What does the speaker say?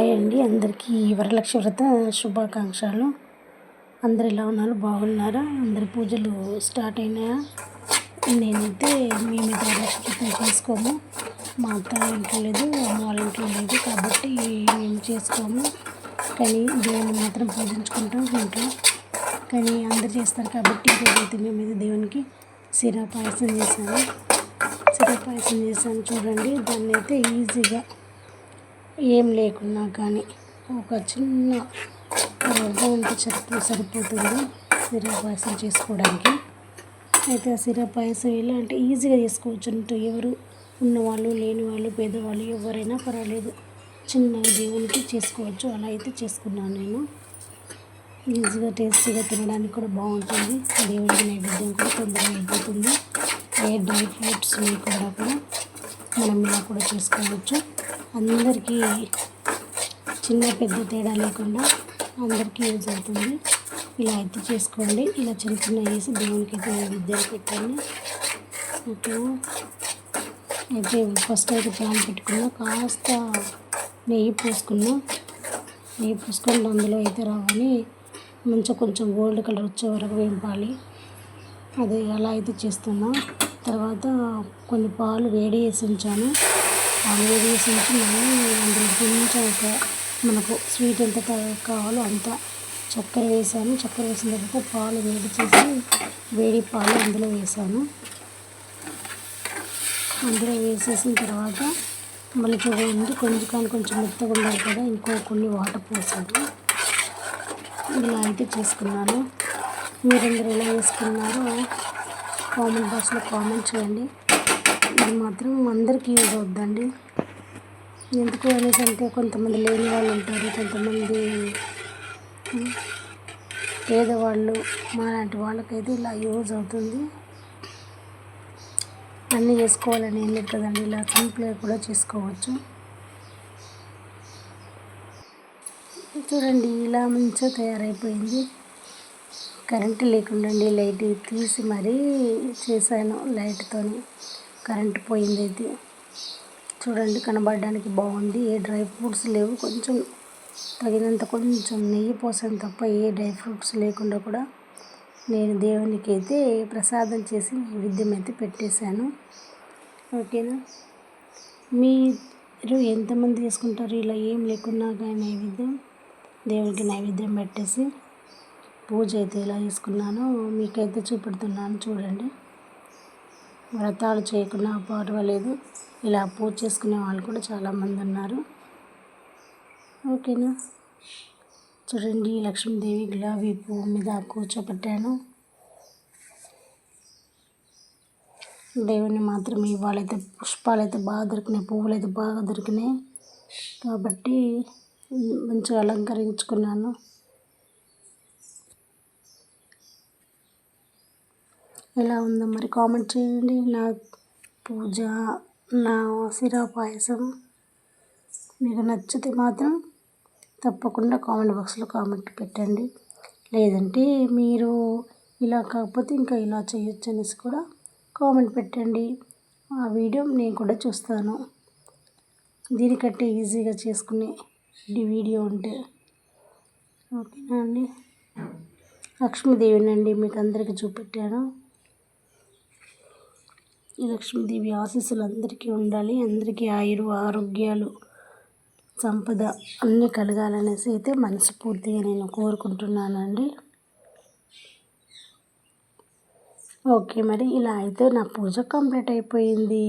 Hi అండి అందరికీ వరలక్ష్మి వ్రత శుభాకాంక్షలు. అందరు ఎలా ఉన్నారు? బాగున్నారా? అందరి పూజలు స్టార్ట్ అయినాయా? నేనైతే మేము వరలక్ష్మి వ్రతం చేసుకోము. మా అత్త ఇంట్లో లేదు అమ్మ వాళ్ళ ఇంట్లో లేదు కాబట్టి మేము చేసుకోము. కానీ దేవుని మాత్రం పూజించుకుంటాం ఇంట్లో. కానీ అందరు చేస్తారు కాబట్టి ఈరోజైతే మేమైతే దేవునికి సిరా పాయసం చేశాను. సిరా పాయసం చేశాను చూడండి. దాన్ని అయితే ఈజీగా ఏం లేకున్నా కానీ ఒక చిన్న రవ్వ ఉంటే సరిపోతుంది సిరా పాయసం చేసుకోవడానికి. అయితే ఆ సిరా పాయసం ఎలా అంటే ఈజీగా చేసుకోవచ్చు. అంటే ఎవరు ఉన్నవాళ్ళు లేని వాళ్ళు పేదవాళ్ళు ఎవరైనా పర్వాలేదు. చిన్నగా దేవునికి చేసుకోవచ్చు. అలా అయితే చేసుకున్నాను నేను. ఈజీగా టేస్టీగా తినడానికి కూడా బాగుంటుంది. దేవుడికి నైవేద్యం కూడా తొందరగా అయిపోతుంది. ఏ డ్రై ఫ్రూట్స్ లేకుండా కూడా మనం ఇలా కూడా చేసుకోవచ్చు. అందరికీ చిన్న పెద్ద తేడా లేకుండా అందరికీ యూజ్ అవుతుంది. ఇలా అయితే చేసుకోండి. ఇలా చిన్న చిన్న వేసి దేవునికి అయితే నైవేద్యాలు పెట్టండి. ఓకే. అయితే ఫస్ట్ అయితే ప్యాన్ పెట్టుకున్నా కాస్త నెయ్యి పోసుకున్నా. నెయ్యి పోసుకొని అందులో అయితే రావాలి. మంచిగా కొంచెం గోల్డ్ కలర్ వచ్చే వరకు వేపాలి. అది అలా అయితే చేస్తున్నా. తర్వాత కొన్ని పాలు వేడి వేసి ఉంచాను. పాలు వేడి వేసి మళ్ళీ అందులో కొంచెం ఒక మనకు స్వీట్ ఎంత కావాలో అంత చక్కెర వేసాను. చక్కెర వేసిన తర్వాత పాలు వేడి చేసి వేడి పాలు అందులో వేసాను. అందులో వేసేసిన తర్వాత మళ్ళీ చూడండి కొంచెం కానీ కొంచెం మెత్తగా ఉండాలి కదా ఇంకో కొన్ని వాటర్ పోసాను. ఇలా అయితే చేసుకున్నాను. మీరందరూ ఎలా చేసుకున్నారో కామెంట్ బాక్స్లో కామెంట్ చేయండి. ఇది మాత్రం అందరికీ యూజ్ అవుద్దండి. ఎందుకు అనేసి అంటే కొంతమంది లేని వాళ్ళు ఉంటారు కొంతమంది పేదవాళ్ళు మాలాంటి వాళ్ళకైతే ఇలా యూజ్ అవుతుంది. అన్నీ చేసుకోవాలని ఏం లేదు కదండి ఇలా సింపుల్గా కూడా చేసుకోవచ్చు. చూడండి ఇలా మంచిగా తయారైపోయింది. కరెంటు లేకుండా లైట్ తీసి మరీ చేశాను లైట్తో కరెంటు పోయింది అయితే చూడండి కనబడడానికి బాగుంది. ఏ డ్రై ఫ్రూట్స్ లేవు. కొంచెం తగినంత కొంచెం నెయ్యి పోసాను తప్ప ఏ డ్రై ఫ్రూట్స్ లేకుండా కూడా నేను దేవునికి అయితే ప్రసాదం చేసి నైవేద్యం అయితే పెట్టేశాను. ఓకేనా? మీరు ఎంతమంది చేసుకుంటారు? ఇలా ఏం లేకున్నా కానీ నైవేద్యం దేవునికి నైవేద్యం పెట్టేసి పూజ అయితే ఇలా చేసుకున్నానో మీకైతే చూపెడుతున్నాను. చూడండి. వ్రతాలు చేయకుండా పర్వాలేదు. ఇలా పూజ చేసుకునే వాళ్ళు కూడా చాలామంది ఉన్నారు. ఓకేనా? చూడండి లక్ష్మీదేవి గులాబీ పువ్వు మీద కూర్చోబెట్టాను. దేవుని మాత్రం ఇవాళైతే పుష్పాలు అయితే బాగా దొరికినాయి పువ్వులు అయితే బాగా దొరికినాయి. కాబట్టి మంచిగా అలంకరించుకున్నాను. ఎలా ఉందో మరి కామెంట్ చేయండి. నా పూజ నా సిరా పాయసం మీకు నచ్చితే మాత్రం తప్పకుండా కామెంట్ బాక్స్లో కామెంట్ పెట్టండి. లేదంటే మీరు ఇలా కాకపోతే ఇంకా ఇలా చేయొచ్చు అనేసి కూడా కామెంట్ పెట్టండి. ఆ వీడియో నేను కూడా చూస్తాను. దీనికంటే ఈజీగా చేసుకునే వీడియో ఉంటే. ఓకేనా అండి? లక్ష్మీదేవిని అండి మీకు అందరికీ చూపెట్టాను. లక్ష్మీదేవి ఆశీస్సులు అందరికీ ఉండాలి. అందరికీ ఆయురు ఆరోగ్యాలు సంపద అన్నీ కలగాలనేసి అయితే మనస్ఫూర్తిగా నేను కోరుకుంటున్నానండి. ఓకే మరి ఇలా అయితే నా పూజ కంప్లీట్ అయిపోయింది.